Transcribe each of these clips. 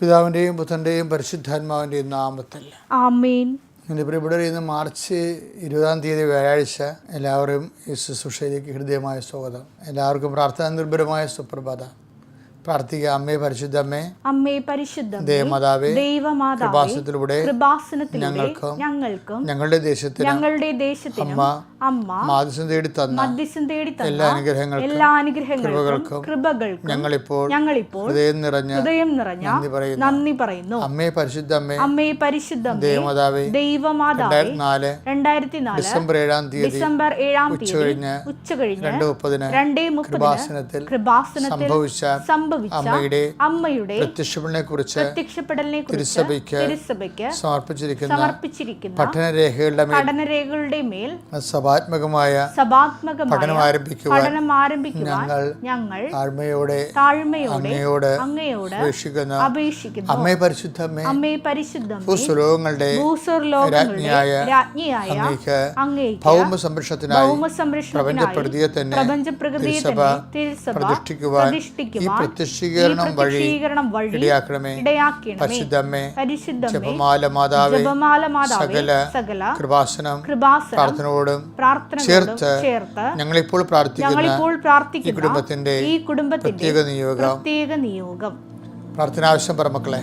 പിതാവിന്റെയും പുത്രന്റെയും പരിശുദ്ധാത്മാവിന്റെയും നാമത്തിൽ. ആമേൻ. എന്റെ പ്രിയപ്പെട്ടവർ ഇന്ന് മാർച്ച് ഇരുപതാം തീയതി വ്യാഴാഴ്ച. എല്ലാവരും ഈ ശുശ്രൂഷയിലേക്ക് ഹൃദയമായ സ്വാഗതം. എല്ലാവർക്കും പ്രാർത്ഥന നിർഭരമായ സുപ്രഭാത. പ്രാർത്ഥിക്കുക. അമ്മേ പരിശുദ്ധ അമ്മേ പരിശുദ്ധ ദേവമാതാവേ ദൈവമാതാവേ കൃപാസനത്തിലൂടെ ഞങ്ങൾക്കും ഞങ്ങൾക്കും ഞങ്ങളുടെ ദേശത്തിന് ഞങ്ങളുടെ ദേശത്തിന് അമ്മ അമ്മ മാധ്യസം തേടി തന്ന മധ്യസ്ഥം തേടി എല്ലാ തന്ന അനുഗ്രഹങ്ങൾക്കും എല്ലാ അനുഗ്രഹങ്ങൾക്കും കൃപകൾക്കും ഞങ്ങളിപ്പോൾ ഞങ്ങളിപ്പോൾ ഹൃദയം നിറഞ്ഞ ഹൃദയം നിറഞ്ഞ നന്ദി പറയുന്നു. നന്ദി പറയുന്നു. അമ്മേ പരിശുദ്ധ അമ്മേ പരിശുദ്ധ ദേവമാതാവേ ദൈവമാതാവേ നാല് രണ്ടായിരത്തി നാല് ഡിസംബർ ഏഴാം തീയതി ഡിസംബർ ഏഴാം തീയതി ഉച്ചകഴിഞ്ഞ് ഉച്ച കഴിഞ്ഞ് രണ്ട് മുപ്പതിന് രണ്ടേ മുപ്പതിന് കൃപാസനത്തിൽ കൃപാസനത്തിൽ സംഭവിച്ച സംഭവിച്ച അമ്മയുടെ അമ്മയുടെ പ്രത്യക്ഷപ്പെടലിനെ കുറിച്ച് പ്രത്യക്ഷപ്പെടലിനെ തിരുസഭയ്ക്ക് തിരുസഭയ്ക്ക് സമർപ്പിച്ചിരിക്കുന്ന സമർപ്പിച്ചിരിക്കുന്ന പഠനരേഖകളുടെ പഠനരേഖകളുടെ മേൽ സഭാത്മകമായ സഭാത്മകമായ പഠനം ആരംഭിക്കുവാൻ പഠനം ആരംഭിക്കുവാൻ ഞങ്ങൾ ഞങ്ങൾ താഴ്മയോടെ താഴ്മയോടെ അങ്ങയോട് അങ്ങയോട് അപേക്ഷിക്കുന്ന. അപേക്ഷിക്കുന്നു. അമ്മേ പരിശുദ്ധ അമ്മേ അമ്മേ പരിശുദ്ധം ഭൂസ്വലോകങ്ങളുടെ ഭൂസ്വർ ലോകങ്ങളുടെ രാജ്ഞിയായ രാജ്ഞിയായ അങ്ങേക്ക് ഭൗമ സംരക്ഷണത്തിനായി ഭൗമ സംരക്ഷണത്തിനായി പ്രപഞ്ചപ്രകൃതിയെ തന്നെ പ്രതിഷ്ഠിക്കുവാൻ പ്രതിഷ്ഠിക്കുവാൻ പ്രത്യക്ഷീകരണം വഴി ഇടയാക്കണമേ. ഇടയാക്കണമേ. പരിശുദ്ധ അമ്മേ പരിശുദ്ധമേ ജപമാല മാതാവേ സകല കൃപാസനം പ്രാർത്ഥനയോടും ചേർത്ത് ഞങ്ങളിപ്പോൾ പ്രാർത്ഥിക്കുന്ന ഈ കുടുംബത്തിന്റെ പ്രത്യേക നിയോഗം. പ്രാർത്ഥനാവശ്യം പറ മക്കളെ.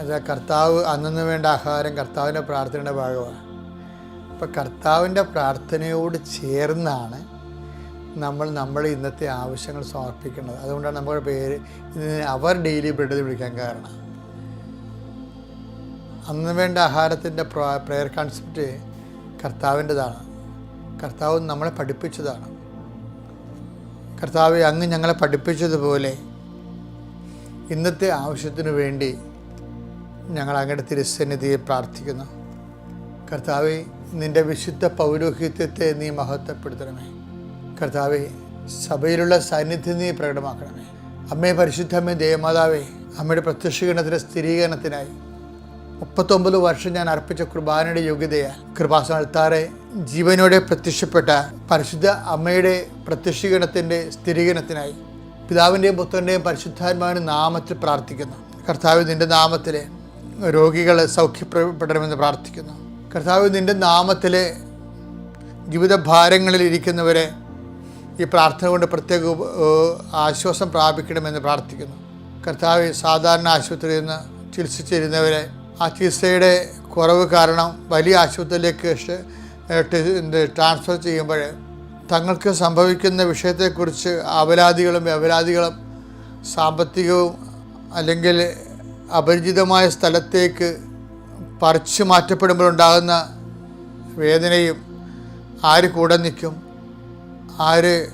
അത് കർത്താവ് അന്നു വേണ്ട ആഹാരം കർത്താവിന്റെ പ്രാർത്ഥനയുടെ ഭാഗമാണ്. അപ്പം കർത്താവിന്റെ പ്രാർത്ഥനയോട് ചേർന്നാണ് നമ്മൾ നമ്മൾ ഇന്നത്തെ ആവശ്യങ്ങൾ സമർപ്പിക്കുന്നത് അതുകൊണ്ടാണ് നമ്മുടെ പേര് ഇതിന് അവർ ഡെയിലി ബ്രെഡ് വിളിക്കാൻ കാരണം. അന്ന് വേണ്ട ആഹാരത്തിന്റെ പ്രെയർ കൺസെപ്റ്റ് കർത്താവിന്റെതാണ്. കർത്താവ് നമ്മളെ പഠിപ്പിച്ചതാണ്. കർത്താവ് അങ്ങ് ഞങ്ങളെ പഠിപ്പിച്ചതുപോലെ ഇന്നത്തെ ആവശ്യത്തിന് വേണ്ടി ഞങ്ങൾ അങ്ങയുടെ തിരുസന്നിധിയെ പ്രാർത്ഥിക്കുന്നു. കർത്താവെ നിന്റെ വിശുദ്ധ പൗരോഹിത്യത്തെ നീ മഹത്വപ്പെടുത്തണമേ. കർത്താവെ സഭയിലുള്ള സാന്നിധ്യം നീ പ്രകടമാക്കണമേ. അമ്മേ പരിശുദ്ധമ്മേ ദേവമാതാവേ അമ്മയുടെ പ്രത്യക്ഷീകരണത്തിന്റെ സ്ഥിരീകരണത്തിനായി മുപ്പത്തൊമ്പത് വർഷം ഞാൻ അർപ്പിച്ച കുർബാനയുടെ യോഗ്യതയാൽ കൃപാസനത്താറെ ജീവനോടെ പ്രത്യക്ഷപ്പെട്ട പരിശുദ്ധ അമ്മയുടെ പ്രത്യക്ഷീകരണത്തിന്റെ സ്ഥിരീകരണത്തിനായി പിതാവിന്റെയും പുത്രന്റെയും പരിശുദ്ധാത്മാവിന്റെ നാമത്തിൽ പ്രാർത്ഥിക്കുന്നു. കർത്താവ് നിന്റെ നാമത്തിൽ രോഗികൾ സൗഖ്യപ്പെടണമെന്ന് പ്രാർത്ഥിക്കുന്നു. കർത്താവ് നിന്റെ നാമത്തിലെ ജീവിത ഭാരങ്ങളിൽ ഇരിക്കുന്നവരെ ഈ പ്രാർത്ഥന കൊണ്ട് പ്രത്യേക ആശ്വാസം പ്രാപിക്കണമെന്ന് പ്രാർത്ഥിക്കുന്നു. കർത്താവ് സാധാരണ ആശുപത്രിയിൽ നിന്ന് ചികിത്സിച്ചിരുന്നവരെ ആ ചികിത്സയുടെ കുറവ് കാരണം വലിയ ആശുപത്രിയിലേക്ക് ട്രാൻസ്ഫർ ചെയ്യുമ്പോൾ തങ്ങൾക്ക് സംഭവിക്കുന്ന വിഷയത്തെക്കുറിച്ച് അപരാധികളും വ്യപരാധികളും സാമ്പത്തികവും അല്ലെങ്കിൽ അപരിചിതമായ സ്ഥലത്തേക്ക് പറിച്ചു മാറ്റപ്പെടുമ്പോഴുണ്ടാകുന്ന വേദനയും ആര് കൂടെ നിൽക്കും ആര്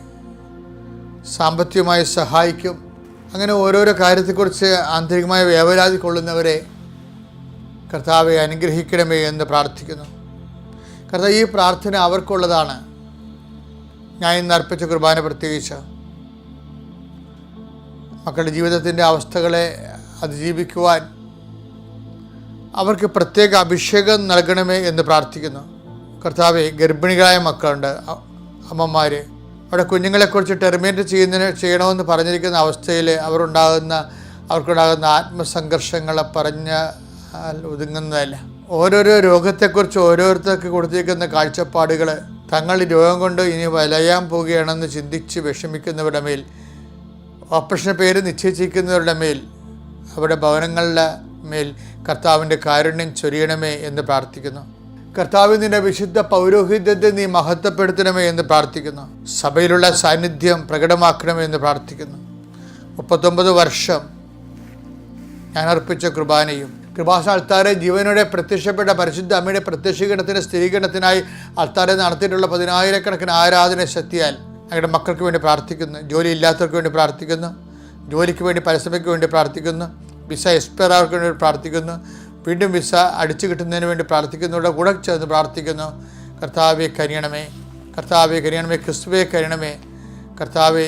സാമ്പത്തികമായി സഹായിക്കും അങ്ങനെ ഓരോരോ കാര്യത്തെക്കുറിച്ച് ആന്തരികമായ വേവലാതി കൊള്ളുന്നവരെ കർത്താവെ അനുഗ്രഹിക്കണമേ എന്ന് പ്രാർത്ഥിക്കുന്നു. കർത്താവ് ഈ പ്രാർത്ഥന അവർക്കുള്ളതാണ്. ഞാൻ ഇന്ന് അർപ്പിച്ച കുർബാന പ്രത്യേകിച്ച് മക്കളുടെ ജീവിതത്തിന്റെ അവസ്ഥകളെ അതിജീവിക്കുവാൻ അവർക്ക് പ്രത്യേക അഭിഷേകം നൽകണമേ എന്ന് പ്രാർത്ഥിക്കുന്നു. കർത്താവെ ഗർഭിണികളായ മക്കളുണ്ട്. അമ്മമാർ അവിടെ കുഞ്ഞുങ്ങളെക്കുറിച്ച് ടെർമിനേറ്റ് ചെയ്യുന്നതിന് ചെയ്യണമെന്ന് പറഞ്ഞിരിക്കുന്ന അവസ്ഥയിൽ അവരുണ്ടാകുന്ന അവർക്കുണ്ടാകുന്ന ആത്മസംഘർഷങ്ങളെ പറഞ്ഞ ഒതുങ്ങുന്നതല്ല. ഓരോരോ രോഗത്തെക്കുറിച്ച് ഓരോരുത്തർക്ക് കൊടുത്തിരിക്കുന്ന കാഴ്ചപ്പാടുകൾ തങ്ങൾ രോഗം കൊണ്ട് ഇനി വലയാൻ പോവുകയാണെന്ന് ചിന്തിച്ച് വിഷമിക്കുന്നവരുടെ മേൽ ഓപ്പറേഷൻ പേര് നിശ്ചയിച്ചിരിക്കുന്നവരുടെ മേൽ അവരുടെ ഭവനങ്ങളുടെ മേൽ കർത്താവിന്റെ കാരുണ്യം ചൊരിയണമേ എന്ന് പ്രാർത്ഥിക്കുന്നു. കർത്താവിന്റെ വിശുദ്ധ പൗരോഹിത്യത്തെ നീ മഹത്വപ്പെടുത്തണമേ എന്ന് പ്രാർത്ഥിക്കുന്നു. സഭയിലുള്ള സാന്നിധ്യം പ്രകടമാക്കണമേ എന്ന് പ്രാർത്ഥിക്കുന്നു. മുപ്പത്തൊമ്പത് വർഷം ഞാൻ അർപ്പിച്ച കുർബാനയും കൃപാസ അൾത്താരെ ജീവനോടെ പ്രത്യക്ഷപ്പെട്ട പരിശുദ്ധ അമ്മയുടെ പ്രത്യക്ഷീകരണത്തിന് സ്ഥിരീകരണത്തിനായി അൾത്താരെ നടത്തിയിട്ടുള്ള പതിനായിരക്കണക്കിന് ആരാധന ശക്തിയാൽ ഞങ്ങളുടെ മക്കൾക്ക് വേണ്ടി പ്രാർത്ഥിക്കുന്നു. ജോലി ഇല്ലാത്തവർക്ക് വേണ്ടി പ്രാർത്ഥിക്കുന്നു. ജോലിക്ക് വേണ്ടി പരസ്യമയ്ക്ക് വേണ്ടി പ്രാർത്ഥിക്കുന്നു. വിസ എക്സ്പയർ വേണ്ടി പ്രാർത്ഥിക്കുന്നു. വീണ്ടും വിസ അടിച്ചു കിട്ടുന്നതിന് വേണ്ടി പ്രാർത്ഥിക്കുന്നവരുടെ കൂടെ ചേർന്ന് പ്രാർത്ഥിക്കുന്നു. കർത്താവെ കരിയണമേ. കർത്താവെ കരിയണമേ. ക്രിസ്തുവെ കരിയണമേ. കർത്താവെ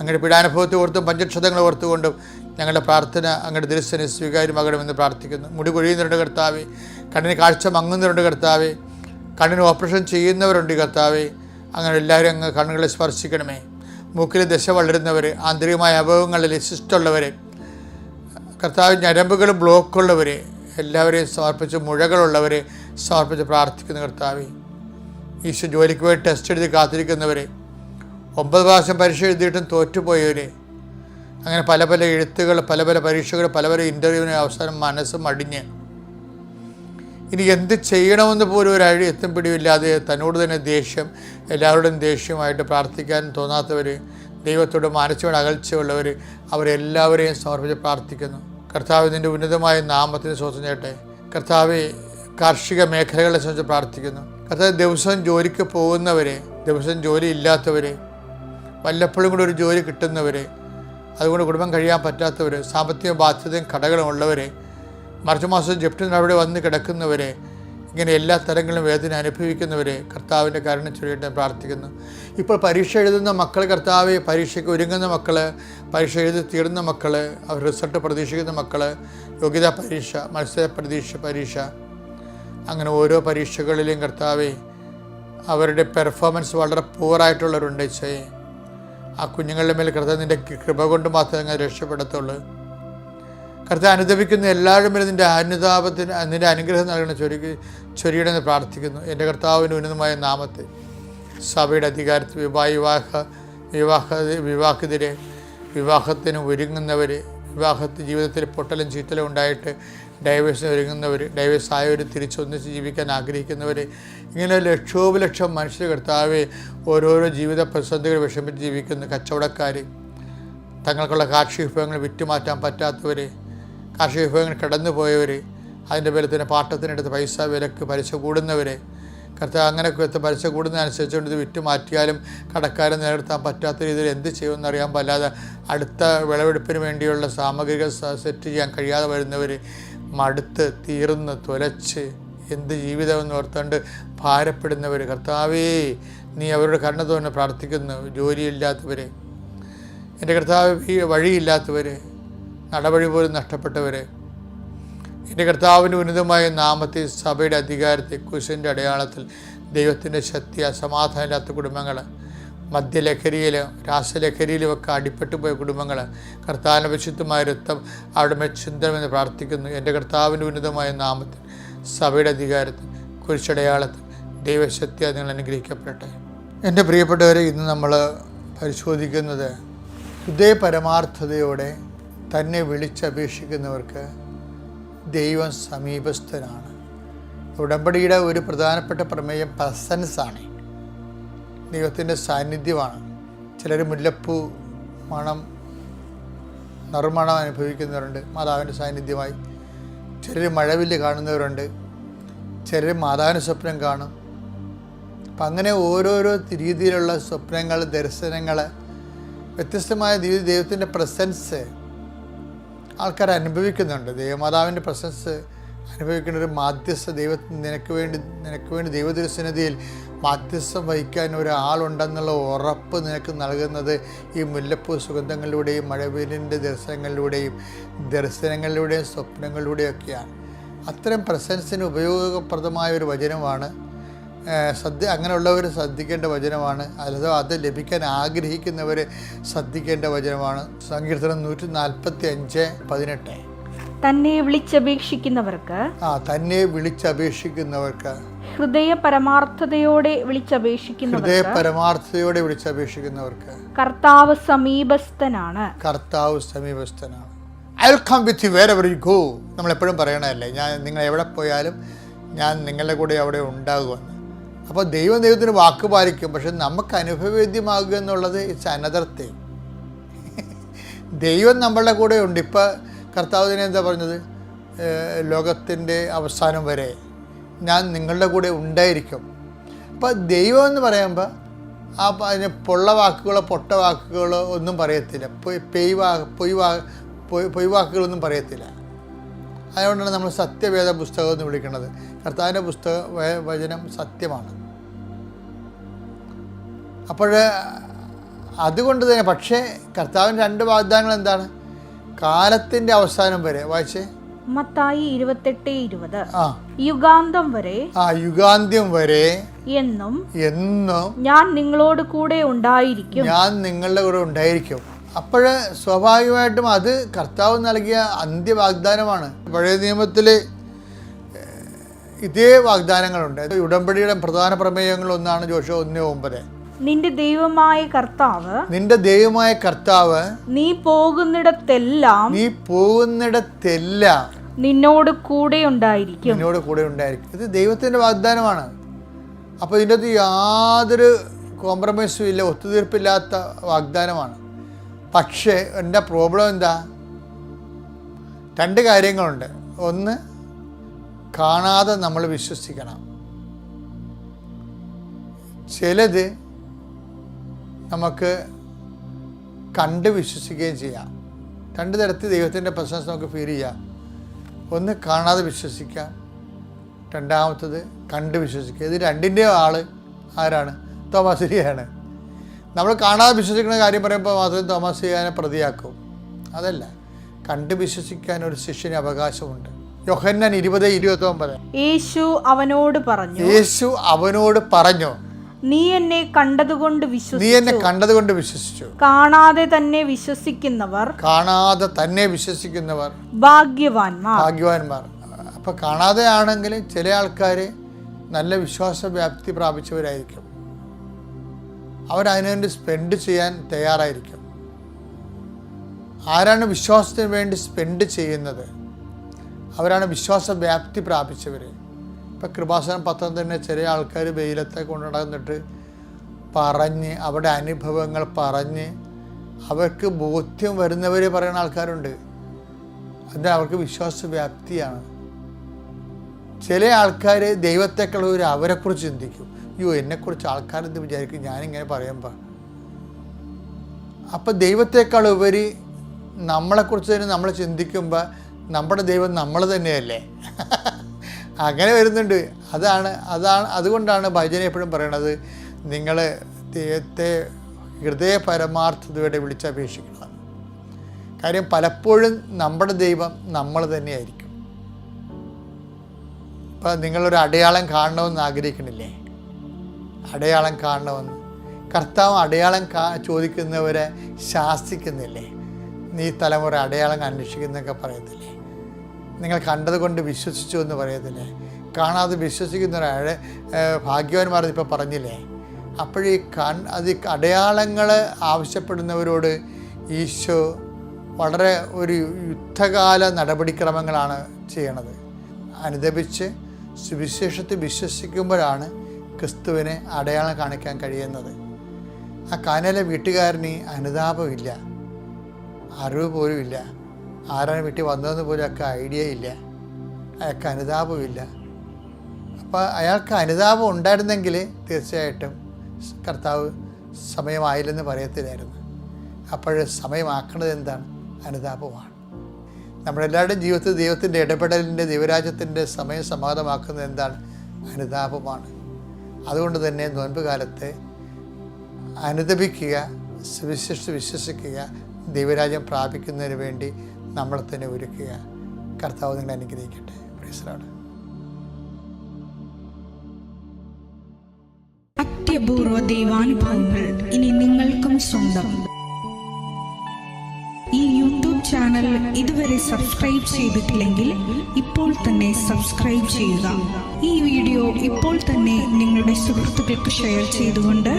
അങ്ങയുടെ പീഡാനുഭവത്തെ ഓർത്തും പഞ്ചക്ഷതങ്ങൾ ഓർത്തുകൊണ്ടും ഞങ്ങളുടെ പ്രാർത്ഥന അങ്ങയുടെ ദൃശ്യനെ സ്വീകാര്യമാകണമെന്ന് പ്രാർത്ഥിക്കുന്നു. മുടി കൊഴിയുന്നവരുടെ കർത്താവെ. കണ്ണിന് കാഴ്ച മങ്ങുന്നവരുണ്ട് കർത്താവെ. കണ്ണിന് ഓപ്പറേഷൻ ചെയ്യുന്നവരുണ്ട് കർത്താവെ. അങ്ങനെ എല്ലാവരും അങ്ങ് കണ്ണുകളെ സ്പർശിക്കണമേ. മൂക്കിലെ ദശ വളരുന്നവർ ആന്തരികമായ അഭവങ്ങളിൽ ശിഷ്ടമുള്ളവർ കർത്താവ് ഞരമ്പുകൾ ബ്ലോക്കുള്ളവർ എല്ലാവരെയും സമർപ്പിച്ച് മുഴകളുള്ളവരെ സമർപ്പിച്ച് പ്രാർത്ഥിക്കുന്ന കർത്താവ് ഈശോ ജോലിക്ക് പോയി ടെസ്റ്റ് എഴുതി കാത്തിരിക്കുന്നവരെ ഒമ്പത് പ്രാവശ്യം പരീക്ഷ എഴുതിയിട്ടും തോറ്റുപോയവരെ അങ്ങനെ പല പല എഴുത്തുകൾ പല പല പരീക്ഷകൾ പല പല ഇന്റർവ്യൂവിന് അവസാനം മനസ്സ് മടിഞ്ഞ്. ഇനി എന്ത് ചെയ്യണമെന്ന് പോലും ഒരു അഴി എത്തും പിടിയില്ലാതെ തന്നോട് തന്നെ ദേഷ്യം എല്ലാവരുടെയും ദേഷ്യമായിട്ട് പ്രാർത്ഥിക്കാൻ തോന്നാത്തവർ ദൈവത്തോട് മാനസികമായ അകൽച്ചയുള്ളവർ അവരെല്ലാവരെയും സമർപ്പിച്ച് പ്രാർത്ഥിക്കുന്നു. കർത്താവ് ഇതിന്റെ ഉന്നതമായ നാമത്തിന് സ്വന്തം ചെയ്യട്ടെ. കർത്താവ് കാർഷിക മേഖലകളെ സംബന്ധിച്ച് പ്രാർത്ഥിക്കുന്നു. കർത്താവ് ദിവസം ജോലിക്ക് പോകുന്നവരെ ദിവസം ജോലി ഇല്ലാത്തവരെ വല്ലപ്പോഴും കൂടി ഒരു ജോലി കിട്ടുന്നവരെ അതുകൊണ്ട് കുടുംബം കഴിയാൻ പറ്റാത്തവർ സാമ്പത്തിക ബാധ്യതയും കടകളും ഉള്ളവരെ മറിച്ച് മാസം ജപ്തി അവിടെ വന്ന് കിടക്കുന്നവരെ ഇങ്ങനെ എല്ലാ തരങ്ങളും വേദന അനുഭവിക്കുന്നവരെ കർത്താവിന്റെ കരുണ ചൊല്ലിയിട്ട് പ്രാർത്ഥിക്കുന്നു. ഇപ്പോൾ പരീക്ഷ എഴുതുന്ന മക്കൾ കർത്താവ് പരീക്ഷയ്ക്ക് ഒരുങ്ങുന്ന മക്കൾ പരീക്ഷ എഴുതി തീർന്ന മക്കൾ അവർ റിസൾട്ട് പ്രതീക്ഷിക്കുന്ന മക്കൾ യോഗ്യതാ പരീക്ഷ മത്സര പ്രതീക്ഷ പരീക്ഷ. അങ്ങനെ ഓരോ പരീക്ഷകളിലും കർത്താവെ അവരുടെ പെർഫോമൻസ് വളരെ പൂറായിട്ടുള്ളവരുണ്ട് ചെയ്യേ ആ കുഞ്ഞുങ്ങളുടെ മേൽ കർത്താവ് നിന്റെ കൃപ കൊണ്ട് മാത്രമേ അങ്ങനെ രക്ഷപ്പെടത്തുള്ളൂ. കർത്താവ് അനുദപിക്കുന്ന. എല്ലാവരും വരെ നിന്റെ അനുതാപത്തിന് നിന്റെ അനുഗ്രഹം നൽകണം ചൊരുക്കി ചൊരിയണമെന്ന് പ്രാർത്ഥിക്കുന്നു. എന്റെ കർത്താവിന് ഉന്നതമായ നാമത്തെ സഭയുടെ അധികാരത്തിൽ വിവാഹ വിവാഹ വിവാഹ വിവാഹിതരെ വിവാഹത്തിന് ഒരുങ്ങുന്നവർ വിവാഹത്തിൽ ജീവിതത്തിൽ പൊട്ടലും ചീത്തലും ഉണ്ടായിട്ട് ഡൈവേഴ്സിന് ഒരുങ്ങുന്നവർ ഡൈവേഴ്സ് ആയവർ തിരിച്ചൊന്നിച്ച് ജീവിക്കാൻ ആഗ്രഹിക്കുന്നവർ ഇങ്ങനെ ലക്ഷോപലക്ഷം മനുഷ്യർ കർത്താവെ ഓരോരോ ജീവിത പ്രതിസന്ധികൾ വിഷമിച്ച് ജീവിക്കുന്ന കച്ചവടക്കാർ തങ്ങൾക്കുള്ള കാർഷിക വിഭവങ്ങൾ വിറ്റുമാറ്റാൻ പറ്റാത്തവർ കാർഷിക വിഭവങ്ങൾ കടന്നുപോയവർ അതിന്റെ തന്നെ പാട്ടത്തിനെടുത്ത് പൈസ വിലക്ക് പലിശ കൂടുന്നവർ കർത്താവ് അങ്ങനെയൊക്കെ എത്തും. പലിശ കൂടുന്നതനുസരിച്ചുകൊണ്ട് ഇത് വിറ്റ് മാറ്റിയാലും കടക്കാരെ നിലനിർത്താൻ പറ്റാത്ത രീതിയിൽ എന്ത് ചെയ്യുമെന്ന് അറിയാൻ പറ്റാതെ അടുത്ത വിളവെടുപ്പിന് വേണ്ടിയുള്ള സാമഗ്രികൾ സെറ്റ് ചെയ്യാൻ കഴിയാതെ വരുന്നവർ മടുത്ത് തീർന്ന് തുലച്ച് എന്ത് ജീവിതമെന്ന് ഓർത്തുകൊണ്ട് ഭാരപ്പെടുന്നവർ കർത്താവേ നീ അവരുടെ കരുണ തോന്നെ പ്രാർത്ഥിക്കുന്നു. ജോലിയില്ലാത്തവർ എന്റെ കർത്താവ് വഴിയില്ലാത്തവർ നടവഴി പോലും നഷ്ടപ്പെട്ടവർ എന്റെ കർത്താവിന്റെ ഉന്നതമായ നാമത്തിൽ സഭയുടെ അധികാരത്തെ കുശിന്റെ അടയാളത്തിൽ ദൈവത്തിന്റെ ശക്തി അസമാധാനമില്ലാത്ത കുടുംബങ്ങൾ മദ്യലഹരിയിൽ രാസലഹരിയിലും ഒക്കെ അടിപ്പെട്ടു പോയ കുടുംബങ്ങൾ കർത്താവിന്റെ വിശുദ്ധമായ രക്തം അവിടെ ചിന്തനമെന്ന് പ്രാർത്ഥിക്കുന്നു. എന്റെ കർത്താവിന്റെ ഉന്നതമായ നാമത്തിൽ സഭയുടെ അധികാരത്തിൽ കുരിശടയാളത്തിൽ ദൈവശക്തി നിങ്ങൾ അനുഗ്രഹിക്കപ്പെടട്ടെ. എന്റെ പ്രിയപ്പെട്ടവരെ ഇന്ന് നമ്മൾ പരിശോധിക്കുന്നത് ഹൃദയ പരമാർത്ഥതയോടെ തന്നെ വിളിച്ചപേക്ഷിക്കുന്നവർക്ക് ദൈവം സമീപസ്ഥനാണ്. ഉടമ്പടിയുടെ ഒരു പ്രധാനപ്പെട്ട പ്രമേയം പ്രസൻസ് ആണ് ദൈവത്തിന്റെ സാന്നിധ്യമാണ്. ചിലർ മുല്ലപ്പൂ മണം നറുമണം അനുഭവിക്കുന്നവരുണ്ട്. മാതാവിന്റെ സാന്നിധ്യമായി. ചിലർ മഴവില്ല് കാണുന്നവരുണ്ട്. ചിലർ മാതാവിന്റെ സ്വപ്നം കാണും. അപ്പം അങ്ങനെ ഓരോരോ രീതിയിലുള്ള സ്വപ്നങ്ങൾ ദർശനങ്ങൾ വ്യത്യസ്തമായ രീതി ദൈവത്തിന്റെ പ്രസൻസ് ആൾക്കാർ അനുഭവിക്കുന്നുണ്ട്. ദൈവമാതാവിന്റെ പ്രസൻസ് അനുഭവിക്കുന്ന ഒരു മാധ്യസ്ഥ ദൈവ നിനക്ക് വേണ്ടി നിനക്ക് വേണ്ടി ദൈവദർശനതയിൽ മാധ്യസ്ഥം വഹിക്കാൻ ഒരാളുണ്ടെന്നുള്ള ഉറപ്പ് നിനക്ക് നൽകുന്നത് ഈ മുല്ലപ്പൂ സുഗന്ധങ്ങളിലൂടെയും മഴവീലിന്റെ ദർശനങ്ങളിലൂടെയും ദർശനങ്ങളിലൂടെയും സ്വപ്നങ്ങളിലൂടെയൊക്കെയാണ് അത്തരം പ്രസൻസിന് ഉപയോഗപ്രദമായ ഒരു വചനമാണ് സദ്യ അങ്ങനെയുള്ളവർ ശ്രദ്ധിക്കേണ്ട വചനമാണ്. അല്ലാതെ അത് ലഭിക്കാൻ ആഗ്രഹിക്കുന്നവർ ശ്രദ്ധിക്കേണ്ട വചനമാണ്. സങ്കീർത്തനം നൂറ്റി നാൽപ്പത്തി അഞ്ച് പതിനെട്ട്. തന്നെ വിളിച്ചപേക്ഷിക്കുന്നവർക്ക് ആ തന്നെ വിളിച്ചപേക്ഷിക്കുന്നവർക്ക്. ഹൃദയ പരമാർത്ഥതയോടെ ഹൃദയ വിളിച്ചപേക്ഷിക്കുന്നവർക്ക് പരമാർത്ഥതയോടെ വിളിച്ചപേക്ഷിക്കുന്നവർക്ക്. കർത്താവ് സമീപസ്ഥനാണ്. കർത്താവ് സമീപസ്ഥനാണ്. I will come with you wherever you go നമ്മൾ എപ്പോഴും പറയണതല്ലേ ഞാൻ നിങ്ങൾ എവിടെ പോയാലും ഞാൻ നിങ്ങളുടെ കൂടെ അവിടെ ഉണ്ടാകുമെന്ന്. അപ്പോൾ ദൈവം ദൈവത്തിന് വാക്ക് പാലിക്കും പക്ഷെ നമുക്ക് അനുഭവവേദ്യമാകുക എന്നുള്ളത് ഇറ്റ്സ് അനദർ തിങ് ദൈവം നമ്മളുടെ കൂടെ ഉണ്ട്. ഇപ്പോൾ കർത്താവിനെ എന്താ പറഞ്ഞത്? ലോകത്തിന്റെ അവസാനം വരെ ഞാൻ നിങ്ങളുടെ കൂടെ ഉണ്ടായിരിക്കും. അപ്പോൾ ദൈവം എന്ന് പറയുമ്പോൾ ആ അതിന് പൊള്ള വാക്കുകളോ പൊട്ട വാക്കുകളോ ഒന്നും പറയത്തില്ല. പൊയ് വാ പൊയ് വാ പൊയ് വാക്കുകളൊന്നും പറയത്തില്ല. അതുകൊണ്ടാണ് നമ്മൾ സത്യവേദ പുസ്തകം എന്ന് വിളിക്കുന്നത്. കർത്താവിന്റെ പുസ്തക വചനം സത്യമാണ്. അപ്പോൾ അതുകൊണ്ട് തന്നെ പക്ഷേ കർത്താവിന്റെ രണ്ട് വാഗ്ദാനങ്ങൾ എന്താണ്? കാലത്തിന്റെ അവസാനം വരെ വായിച്ചേ. മത്തായി ഇരുപത്തെട്ട് ഇരുപത്. യുഗാന്തം വരെ ആ യുഗാന്ത്യം വരെ എന്നും എന്നും ഞാൻ നിങ്ങളോട് കൂടെ ഉണ്ടായിരിക്കും. ഞാൻ നിങ്ങളുടെ കൂടെ ഉണ്ടായിരിക്കും. അപ്പോൾ സ്വാഭാവികമായിട്ടും അത് കർത്താവ് നൽകിയ അന്ത്യ വാഗ്ദാനമാണ് പഴയ നിയമത്തിൽ ഇതേ വാഗ്ദാനങ്ങളുണ്ട്. ഉടമ്പടിയുടെ പ്രധാന പ്രമേയങ്ങളൊന്നാണ് ജോഷോ ഒന്ന് ഒമ്പത്. നിന്റെ ദൈവമായ കർത്താവ് നിന്റെ ദൈവമായ കർത്താവ് നീ പോകുന്നിടത്തെല്ലാം നീ പോകുന്നിടത്തെല്ലാം നിന്നോട് കൂടെ ഉണ്ടായിരിക്കും. നിന്നോട് കൂടെ ഉണ്ടായിരിക്കും. ഇത് ദൈവത്തിന്റെ വാഗ്ദാനമാണ്. അപ്പോൾ ഇതിന്റെ അകത്ത് യാതൊരു കോംപ്രമൈസും ഇല്ല ഒത്തുതീർപ്പില്ലാത്ത വാഗ്ദാനമാണ്. പക്ഷേ എന്റെ പ്രോബ്ലം എന്താ? രണ്ട് കാര്യങ്ങളുണ്ട്. ഒന്ന് കാണാതെ നമ്മൾ വിശ്വസിക്കണം. ചിലത് നമുക്ക് കണ്ട് വിശ്വസിക്കുകയും ചെയ്യാം. രണ്ട് തരത്തിൽ ദൈവത്തിന്റെ പ്രസൻസ് നമുക്ക് ഫീൽ ചെയ്യാം. ഒന്ന് കാണാതെ വിശ്വസിക്കാം. രണ്ടാമത്തത് കണ്ട് വിശ്വസിക്കുക. ഇത് രണ്ടിന്റെയും ആൾ ആരാണ്? തോമാശ്ശേരിയാണ് നമ്മൾ കാണാതെ വിശ്വസിക്കുന്ന കാര്യം പറയുമ്പോൾ മാത്രം തോമാശ്ശേരിയാനെ പ്രതിയാക്കും. അതല്ല കണ്ട് വിശ്വസിക്കാൻ ഒരു ശിഷ്യന് അവകാശമുണ്ട്. യോഹന്നാൻ ഇരുപത് ഇരുപത്തൊമ്പത്. യേശു അവനോട് പറഞ്ഞു. യേശു അവനോട് പറഞ്ഞു നീ എന്നെ കണ്ടതുകൊണ്ട് വിശ്വസിച്ചു. നീ എന്നെ കണ്ടതുകൊണ്ട് വിശ്വസിച്ചു. കാണാതെ തന്നെ വിശ്വസിക്കുന്നവർ കാണാതെ തന്നെ വിശ്വസിക്കുന്നവർ. ഭാഗ്യവാന്മാർ. ഭാഗ്യവാന്മാർ. അപ്പൊ കാണാതെ ആണെങ്കിൽ ചില ആൾക്കാർ നല്ല വിശ്വാസ വ്യാപ്തി പ്രാപിച്ചവരായിരിക്കും അവരതിനുവേണ്ടി സ്പെൻഡ് ചെയ്യാൻ തയ്യാറായിരിക്കും. ആരാണ് വിശ്വാസത്തിന് വേണ്ടി സ്പെൻഡ് ചെയ്യുന്നത്? അവരാണ് വിശ്വാസ വ്യാപ്തി പ്രാപിച്ചവർ ഇപ്പം കൃപാസനം പത്രം തന്നെ ചെറിയ ആൾക്കാർ വെയിലത്തെ കൊണ്ടുനടന്നിട്ട് പറഞ്ഞ് അവരുടെ അനുഭവങ്ങൾ പറഞ്ഞ് അവർക്ക് ബോധ്യം വരുന്നവർ പറയുന്ന ആൾക്കാരുണ്ട്. അത് അവർക്ക് വിശ്വാസ വ്യാപ്തിയാണ്. ചില ആൾക്കാർ ദൈവത്തെക്കാൾ ഒരു അവരെക്കുറിച്ച് ചിന്തിക്കും. അയ്യോ എന്നെക്കുറിച്ച് ആൾക്കാരെന്ത് വിചാരിക്കും? ഞാനിങ്ങനെ പറയുമ്പോൾ അപ്പം ദൈവത്തെക്കാൾ ഉപരി നമ്മളെക്കുറിച്ച് തന്നെ നമ്മൾ ചിന്തിക്കുമ്പോൾ നമ്മുടെ ദൈവം നമ്മൾ തന്നെയല്ലേ? അങ്ങനെ വരുന്നുണ്ട്. അതാണ് അതാണ് അതുകൊണ്ടാണ് ഭജന എപ്പോഴും പറയണത്. നിങ്ങൾ ദൈവത്തെ ഹൃദയ പരമാർത്ഥതയോടെ വിളിച്ചപേക്ഷിക്കണം. കാര്യം പലപ്പോഴും നമ്മുടെ ദൈവം നമ്മൾ തന്നെയായിരിക്കും. ഇപ്പം നിങ്ങളൊരു അടയാളം കാണണമെന്ന് ആഗ്രഹിക്കണില്ലേ അടയാളം കാണണമെന്ന്. കർത്താവ് അടയാളം കാ ചോദിക്കുന്നവരെ ശാസിക്കുന്നില്ലേ? നീ തലമുറ അടയാളം അന്വേഷിക്കുന്നൊക്കെ പറയത്തില്ലേ? നിങ്ങൾ കണ്ടതുകൊണ്ട് വിശ്വസിച്ചു എന്ന് പറയത്തില്ലേ കാണാതെ വിശ്വസിക്കുന്നവരെ ഭാഗ്യവാന്മാർ ഇപ്പോൾ പറഞ്ഞില്ലേ? അപ്പോഴീ കൺ അത് അടയാളങ്ങൾ ആവശ്യപ്പെടുന്നവരോട് ഈശോ വളരെ ഒരു യുദ്ധകാല നടപടിക്രമങ്ങളാണ് ചെയ്യണത്. അനുദപിച്ച് സുവിശേഷത്തിൽ വിശ്വസിക്കുമ്പോഴാണ് ക്രിസ്തുവിനെ അടയാളം കാണിക്കാൻ കഴിയുന്നത്. ആ കാനയിലെ വീട്ടുകാരന് അനുതാപമില്ല. അറിവ് പോലും ഇല്ല ആരാണ് വീട്ടിൽ വന്നതെന്ന് പോലും ഒക്കെ ഐഡിയ ഇല്ല. അയാൾക്ക് അനുതാപമില്ല അപ്പോൾ അയാൾക്ക് അനുതാപം ഉണ്ടായിരുന്നെങ്കിൽ തീർച്ചയായിട്ടും കർത്താവ് സമയമായില്ലെന്ന് പറയത്തില്ലായിരുന്നു. അപ്പോൾ സമയമാക്കുന്നത് എന്താണ്? അനുതാപമാണ്. നമ്മളെല്ലാവരുടെയും ജീവിതത്തിൽ ദൈവത്തിന്റെ ഇടപെടലിന്റെ ദൈവരാജ്യത്തിന്റെ സമയം സമാധമാക്കുന്നത് എന്താണ്? അനുതാപമാണ്. അതുകൊണ്ട് തന്നെ നോൻപ് കാലത്തെ അനുദപിക്കുക സുവിശേഷിച്ച് വിശ്വസിക്കുക ദൈവരാജ്യം പ്രാപിക്കുന്നതിന് വേണ്ടി നമ്മളെ തന്നെ ഒരുക്കുക. കർത്താവ് നിങ്ങളെ അനുഗ്രഹിക്കട്ടെ. പ്രീസറാണ് അത്യപൂർവ ദൈവാനുഭവങ്ങൾ ഇനി നിങ്ങൾക്കും സ്വന്തം. ഈ യൂട്യൂബ് ചാനൽ ഇതുവരെ സബ്സ്ക്രൈബ് ചെയ്തിട്ടില്ലെങ്കിൽ ഇപ്പോൾ തന്നെ സബ്സ്ക്രൈബ് ചെയ്യുക. ഈ വീഡിയോ ഇപ്പോൾ തന്നെ നിങ്ങളുടെ സുഹൃത്തുക്കൾക്ക് ഷെയർ ചെയ്തുകൊണ്ട്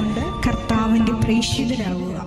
കർത്താവിന്റെ പ്രേക്ഷിതരാകുക